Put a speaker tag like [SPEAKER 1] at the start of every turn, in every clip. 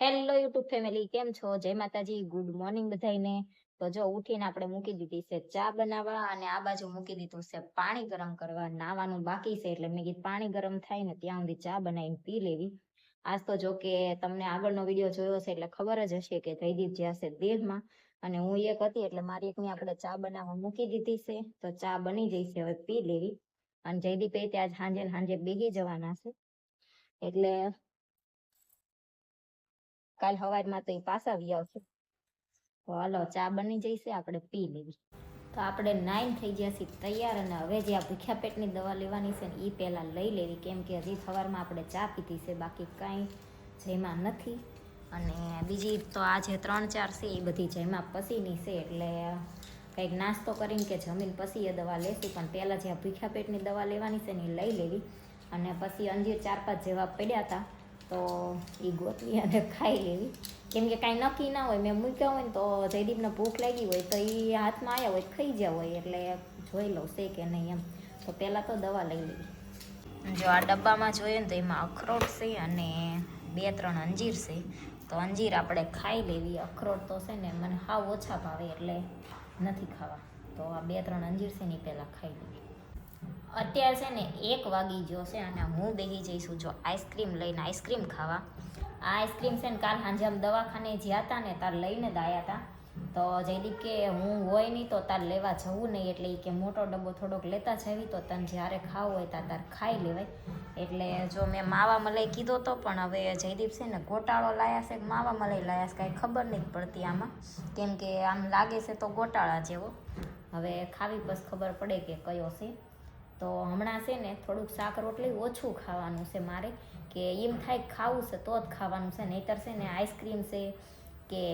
[SPEAKER 1] Hello YouTube family કેમ છો? જય માતાજી ગુડ મોર્નિંગ બધાને તો જો ઉઠીને આપણે મૂકી દીધી છે ચા બનાવવા અને આ બાજુ મૂકી દીધું છે પાણી ગરમ કરવા. નાવાનું બાકી છે એટલે મેં કીધું પાણી ગરમ થાય ને ત્યાં સુધી ચા બનાવીને પી લેવી. આજ તો જો કે તમને આગળનો વીડિયો જોયો છે એટલે ખબર જ હશે કે જયદીપ જ્યાં છે દેહમાં. અને હું એક હતી એટલે મારી એકની આપણે ચા બનાવવા મૂકી દીધી છે. તો ચા બની જઈશે હવે પી લેવી. અને જયદીપ એ ત્યાં સાંજે સાંજે બેગી જવાના છે. એટલે કાલ સવારમાં તો એ પાછા આવી આવશે. હાલો, ચા બની જઈશે, આપણે પી લેવી. તો આપણે નાઈન થઈ ગયા છીએ, તૈયાર, અને હવે જે આ ભૂખ્યા પેટની દવા લેવાની છે ને એ પહેલાં લઈ લેવી, કેમ કે હજી સવારમાં આપણે ચા પીધી છે, બાકી કાંઈ જેમાં નથી. અને બીજી તો આ જે ત્રણ ચાર છે એ બધી જેમાં પસીની છે, એટલે કંઈક નાસ્તો કરીને કે જમીન પછી એ દવા લેશું, પણ પહેલાં જે આ ભૂખ્યા પેટની દવા લેવાની છે ને એ લઈ લેવી. અને પછી અંજીર ચાર પાંચ જેવા પડ્યા હતા તો એ ગોતવી અને ખાઈ લેવી. કેમ કે કાંઈ નક્કી ના હોય, મેં મૂક્યા હોય ને તો જયદીપને ભૂખ લાગી હોય તો એ હાથમાં આવ્યા હોય, ખાઈ ગયા હોય, એટલે જોઈ લઉં છે કે નહીં એમ. તો પહેલાં તો દવા લઈ લેવી. જો આ ડબ્બામાં જોઈએ ને તો એમાં અખરોટ છે અને બે ત્રણ અંજીર છે. તો અંજીર આપણે ખાઈ લેવી. અખરોટ તો છે ને મને હાવ ઓછા ભાવે એટલે નથી ખાવા. તો આ બે ત્રણ અંજીર છે ને પહેલાં ખાઈ લેવી. અત્યારે છે ને એક વાગી ગયો છે અને હું બેસી જઈશું જો આઈસ્ક્રીમ લઈને આઈસ્ક્રીમ ખાવા. આ આઈસ્ક્રીમ છે ને કાલ સાંજે આમ દવાખાને જ્યાં હતા ને તાર લઈને જ આવ્યા હતા તો જયદીપ કે હું હોય નહીં તો તાર લેવા જવું નહીં, એટલે એ કે મોટો ડબ્બો થોડોક લેતા જવી તો તને જ્યારે ખાવું હોય ત્યાં તાર ખાઈ લેવાય. એટલે જો મેં માવા મલાઈ કીધો તો પણ હવે જયદીપ છે ને ગોટાળો લાયા છે, માવા મલાઈ લાયા છે, કાંઈ ખબર નહીં પડતી આમાં. કેમ કે આમ લાગે છે તો ગોટાળા જેવો. હવે ખાવી બસ ખબર પડે કે કયો છે. તો હમણાં છે ને થોડુંક શાક રોટલી ઓછું ખાવાનું છે મારે, કે એમ થાય ખાવું છે તો જ ખાવાનું છે. નહીંતર છે ને આઈસ્ક્રીમ છે કે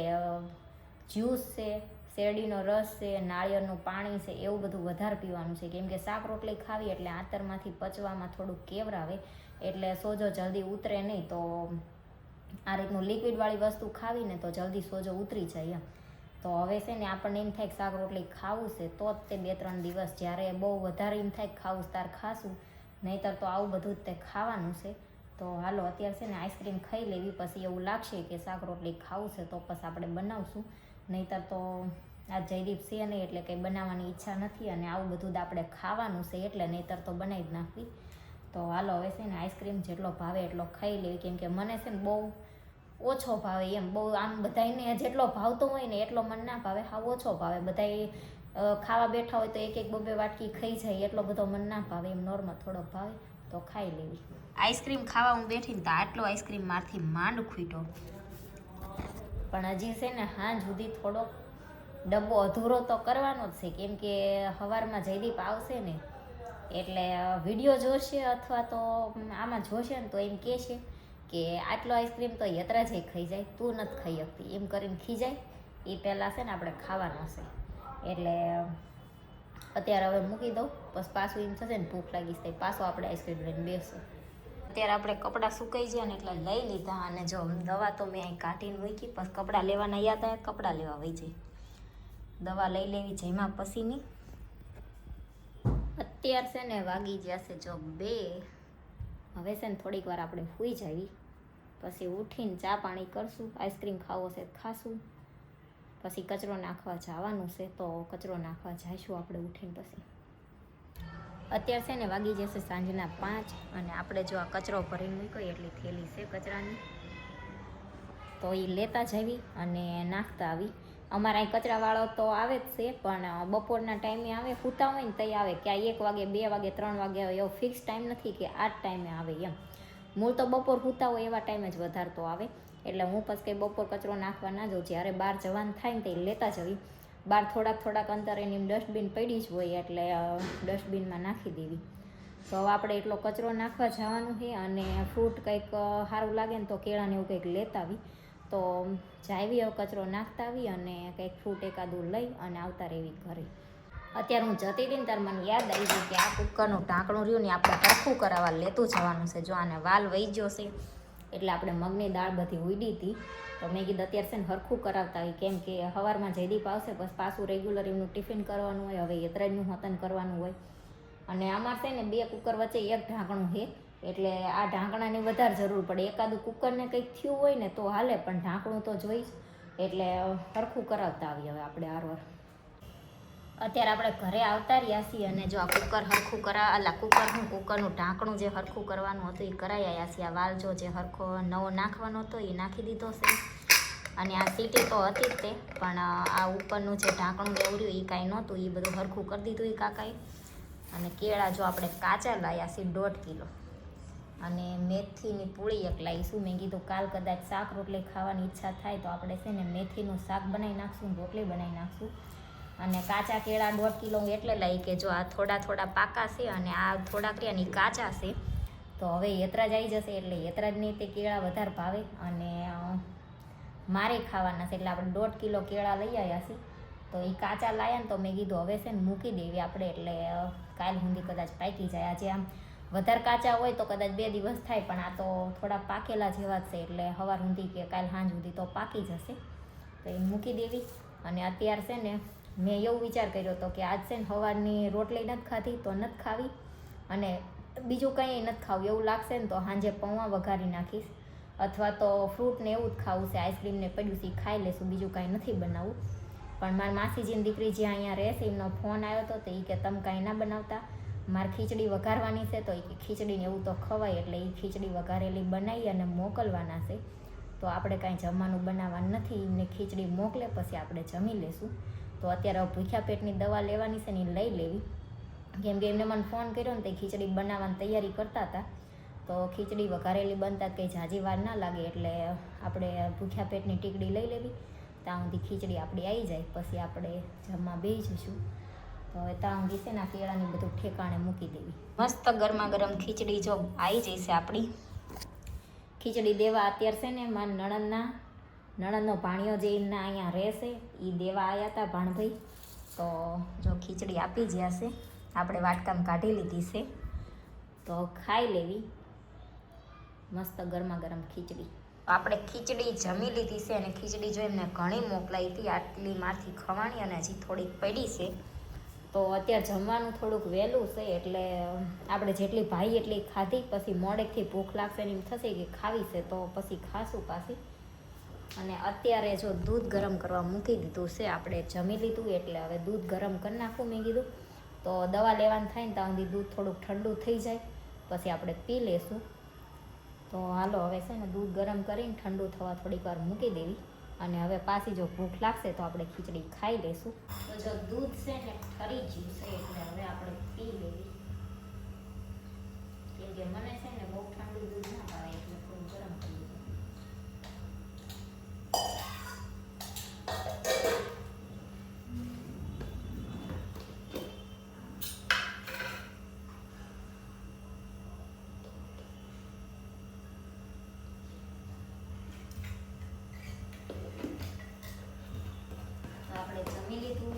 [SPEAKER 1] જ્યુસ છે, શેરડીનો રસ છે, નાળિયેરનું પાણી છે, એવું બધું વધારે પીવાનું છે. કેમ કે શાક રોટલી ખાવી એટલે આંતરમાંથી પચવામાં થોડુંક કેવરાવે, એટલે સોજો જલ્દી ઉતરે નહીં. તો આ રીતનું લિક્વિડવાળી વસ્તુ ખાવીને તો જલ્દી સોજો ઉતરી જાય એમ. તો હવે છે ને આપણને એમ થાય શાક રોટલી ખાવું છે, તો જ તે બે ત્રણ દિવસ જ્યારે બહુ વધારે એમ થાય ખાવું તાર ખાશું, નહીંતર તો આવું બધું જ તે ખાવાનું છે. તો હાલો, અત્યારે છે ને આઈસ્ક્રીમ ખાઈ લેવી, પછી એવું લાગશે કે શાક રોટલી ખાવું છે, તો પછી આપણે બનાવશું. નહીંતર તો આ જયદીપ છે નહીં એટલે કંઈ બનાવવાની ઈચ્છા નથી અને આવું બધું જ આપણે ખાવાનું છે, એટલે નહીંતર તો બનાવી જ નાખવી. તો હાલો, હવે છે ને આઈસ્ક્રીમ જેટલો ભાવે એટલો ખાઈ લેવી, કેમ કે મને છે ને બહુ ઓછો ભાવે એમ. બહુ આમ બધાને જેટલો ભાવતો હોય ને એટલો મને ના ભાવે. હા ઓછો ભાવે. બધા ખાવા બેઠા હોય તો એક એક બબે વાટકી ખાઈ જાય. એટલો બધો મને ના ભાવે એમ. નોર્મલ થોડો ભાવે તો ખાઈ લેવી. આઈસ્ક્રીમ ખાવા હું બેઠી ને તો આટલો આઈસ્ક્રીમ મારથી માંડ ખૂટ્યો. પણ હજી છે ને હાંજ સુધી થોડોક ડબ્બો અધૂરો તો કરવાનો જ છે. કેમ કે સવારમાં જયદીપ આવશે ને એટલે વીડિયો જોશે અથવા તો આમાં જોશે ને તો એમ કહેશે. કે આટલો આઈસ્ક્રીમ તો યતરાજ ખાઈ જાય, તું નથી ખાઈ શકતી. એમ કરીને ખીજાય. એ પહેલાં છે ને આપણે ખાવાનો છે. એટલે અત્યારે હવે મૂકી દઉં પછી પાછું એમ થશે ને ભૂખ લાગી થાય પાછો આપણે આઈસ્ક્રીમ લઈને બેસું. અત્યારે આપણે કપડાં સુકાઈ જાય ને એટલે લઈ લીધા અને જો દવા તો મેં અહીં કાઢીને મૂકી પછી કપડાં લેવાના યાદ આવે, કપડાં લેવા વહી જાય. દવા લઈ લેવી જેમાં પછીની અત્યાર છે ને વાગી જશે જો બે. હવે છે ને થોડીક વાર આપણે સૂઈ જાવી. પછી ઉઠીને ચા પાણી કરશું, આઈસ્ક્રીમ ખાવો છે ખાશું. પછી કચરો નાખવા જવાનું છે તો કચરો નાખવા જઈશું આપણે ઉઠીને પછી. અત્યારે છે ને વાગી જશે સાંજના પાંચ અને આપણે જો આ કચરો ભરીને મૂક્યો એટલી થેલી છે કચરાની. તો એ લેતા જવી અને નાખતા આવી. અમારા અહીં કચરાવાળો તો આવે જ છે, પણ બપોરના ટાઈમે આવે, સૂતા હોય ને તઈ આવે. કે આ એક વાગે, બે વાગે, ત્રણ વાગે આવે, એવો ફિક્સ ટાઈમ નથી કે આ જ ટાઈમે આવે એમ. મૂળ તો બપોર સૂતા હોય એવા ટાઈમે જ વધારતો આવે. એટલે હું પછી કંઈ બપોર કચરો નાખવા ના જાઉં. જ્યારે બહાર જવાનું થાય ને તે લેતા જવી. બહાર થોડાક થોડાક અંતરે એની ડસ્ટબિન પડી જ હોય એટલે ડસ્ટબિનમાં નાખી દેવી. તો આપણે એટલો કચરો નાખવા જવાનું છે અને ફ્રૂટ કંઈક સારું લાગે ને તો કેળાને એવું કંઈક લેતા આવી તો જાવી એવો કચરો નાખતા આવી અને કંઈક ફ્રૂટ એકાદું લઈ અને આવતા રહેવી ઘરે. અત્યારે હું જતી હતી ને ત્યારે મને યાદ આવી ગયું કે આ કુકરનું ઢાંકણું રહ્યું ને આપણે હરખું કરાવવા લેતું જવાનું છે. જો આને વાલ વહી ગયો છે, એટલે આપણે મગની દાળ બધી ઉડી હતી. તો મેં કીધું અત્યારે છે ને હરખું કરાવતા આવી. કેમ કે સવારમાં જયદીપ આવશે બસ પાછું રેગ્યુલર એમનું ટિફિન કરવાનું હોય, હવે યતરાજનું હતન કરવાનું હોય. અને આમાં છે ને બે કુકર વચ્ચે એક ઢાંકણું છે. એટલે આ ઢાંકણાની વધારે જરૂર પડે. એકાદું કુકરને કંઈક થયું હોય ને તો હાલે, પણ ઢાંકણું તો જોઈશ. એટલે સરખું કરાવતા આવીએ હવે આપણે આરવાર અત્યારે આપણે ઘરે આવતા રહ્યા છીએ અને જો આ કુકર હરખું કરા, અલા કુકરનું કુકરનું ઢાંકણું જે હરખું કરવાનું હતું એ કરાઈ આવ્યા છીએ. આ વાલ જો જે હરખો નવો નાખવાનો હતો એ નાખી દીધો છે. અને આ સીટી તો હતી જ તે, પણ આ ઉપરનું જે ઢાંકણું રહ્યું એ કાંઈ નહોતું. એ બધું હરખું કરી દીધું એ કાકાએ. અને કેળા જો આપણે કાચા લાવ્યા છીએ દોઢ કિલો. અને મેથીની પૂળી એક લાવીશું મેં કીધું કાલ કદાચ શાક રોટલી ખાવાની ઈચ્છા થાય તો આપણે છે ને મેથીનું શાક બનાવી નાખશું રોટલી બનાવી નાખશું. અને કાચા કેળા દોઢ કિલો હું એટલે લઈ કે જો આ થોડા થોડા પાકા છે અને આ થોડાક રહ્યા ને કાચા છે, તો હવે યતરાજ આવી જશે એટલે યતરાજની તે કેળા વધારે ભાવે. અને મારે ખાવાના છે એટલે આપણે દોઢ કિલો કેળા લઈ આવ્યા છીએ તો એ કાચા લાયા ને તો મેં કીધું હવે છે ને મૂકી દેવી આપણે એટલે કાલ સુધી કદાચ પાકી જાય. આજે આમ વધારે કાચા હોય તો કદાચ બે દિવસ થાય, પણ આ તો થોડા પાકેલા જેવા જ છે, એટલે સવાર સુધી કે કાલ સાંજ સુધી તો પાકી જશે. તો એ મૂકી દેવી. અને અત્યારે છે ને, મેં એવું વિચાર કર્યો હતો કે આજ છે ને સવારની રોટલી નથી ખાધી તો નથી ખાવી. અને બીજું કંઈ નથી ખાવું, એવું લાગશે ને તો સાંજે પૌવા વઘારી નાખીશ. અથવા તો ફ્રૂટ ને એવું જ ખાવું છે આઈસ્ક્રીમ ને પડ્યું છે ખાઈ લેશું, બીજું કાંઈ નથી બનાવવું. પણ મારી માસીજીની દીકરી જે અહીંયા રહેશે, એમનો ફોન આવ્યો હતો તો એ કે તમે કાંઈ ના બનાવતા. મારે ખીચડી વઘારવાની છે તો એ ખીચડીને એવું તો ખવાય એટલે એ ખીચડી વઘારેલી બનાવી અને મોકલવાના છે. તો આપણે કાંઈ જમવાનું બનાવવાનું નથી એમને ખીચડી મોકલે પછી આપણે જમી લેશું. તો અત્યારે ભૂખ્યા પેટની દવા લેવાની છે ને એ લઈ લેવી. કેમ કે એમને મને ફોન કર્યો ને તે ખીચડી બનાવવાની તૈયારી કરતા હતા. તો ખીચડી વઘારેલી બનતા કંઈ ઝાઝી વાર ના લાગે એટલે આપણે ભૂખ્યા પેટની ટીકડી લઈ લેવી. ત્યાં સુધી ખીચડી આપણી આવી જાય, પછી આપણે જમવા બેસી જઈશું. તો હવે સુધી છે ને કેળાની બધું ઠેકાણે મૂકી દેવી. મસ્ત ગરમા ગરમ ખીચડી જો આવી જઈશે આપણી. ખીચડી દેવા અત્યારે છે ને મારા નણંદના, નણંદનો ભાણિયો જે એમના અહીંયા રહેશે એ દેવા આવ્યા હતા ભાણભાઈ. તો જો ખીચડી આપી જ્યાં છે, આપણે વાટકામ કાઢી લીધી છે. તો ખાઈ લેવી. મસ્ત ગરમા ગરમ ખીચડી આપણે ખીચડી જમી લીધી છે અને ખીચડી જો એમને ઘણી મોકલાઈ હતી આટલી માથી ખવાણી અને હજી થોડીક પડી છે. તો અત્યારે જમવાનું થોડુંક વહેલું છે, એટલે આપણે જેટલી ભાઈ એટલી ખાધી, પછી મોડેકથી ભૂખ લાગશે એમ થશે કે ખાવી છે, તો પછી ખાશું પાછી. અને અત્યારે જો દૂધ ગરમ કરવા મૂકી દીધું છે, આપણે જમી લીધું, એટલે હવે દૂધ ગરમ કરી નાખું, મેં કીધું. તો દવા લેવાનું થાય ને, ત્યાં સુધી દૂધ થોડુંક ઠંડુ થઈ જાય, પછી આપણે પી લેશું. તો હાલો, હવે છે ને દૂધ ગરમ કરીને ઠંડુ થવા થોડીક વાર મૂકી દેવી. અને હવે પાછી જો ભૂખ લાગશે તો આપણે ખીચડી ખાઈ લેશું. તો જો દૂધ છે ને, ઠરી ગયું છે એટલે હવે આપણે પી લેવી. કેમ કે મને છે ને બહુ ઠંડુ દૂધ ના ભાવે એટલે થોડું ગરમ કરી દીધું તો આપણે જમી લીધું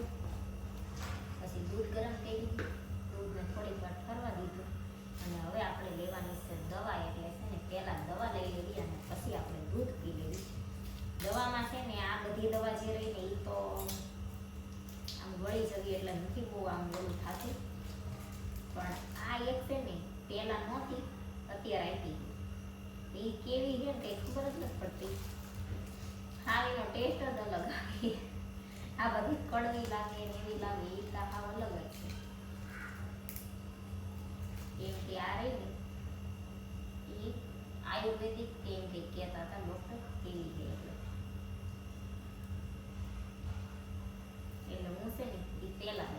[SPEAKER 1] પછી દૂધ ગરમ કરી દૂધને થોડીક વાર ઠરવા દીધું. અને હવે આપણે લેવાની છે દવા, એટલે છે ને પહેલાં દવા લઈ લેવી અને પછી આપણે દૂધ પી લેવી. દવામાં છે ને આ બધી દવા જે રહી ને એ તો આમ વળી જવી એટલે નથી બહુ આમ ઓલું થતું. પણ આ એક છે ને પહેલાં નહોતી, અત્યારે આપી એ કેવી છે ને કંઈ ખબર જ નથી પડતી. ખાવીનો ટેસ્ટ જ અલગ આવે. આ બધી કડવી લાગે ને એવી લાગે એ તો અલગ જ છે. એમ કે આ રહી ને એ આયુર્વેદિક કેમ કે કહેતા હતા ડૉક્ટર કેવી છે એટલે. હું છે ને એ પહેલાં.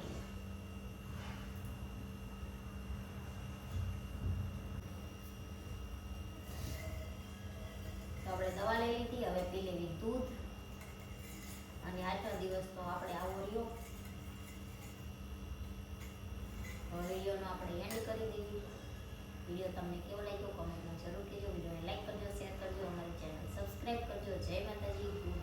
[SPEAKER 1] તો આપણે દવા લઈ લીધી હવે પી લેવી દૂધ અને આજનો દિવસ આપણે આવો રહ્યો. હવે વિડીયોનો આપણે એન્ડ કરી દઈએ. વીડિયો તમને કેવો લાગ્યો કોમેન્ટમાં જરૂર કહેજો. વિડીયોને લાઈક કરજો શેર કરજો, અમારી ચેનલ સબસ્ક્રાઈબ કરજો. જય માતાજી.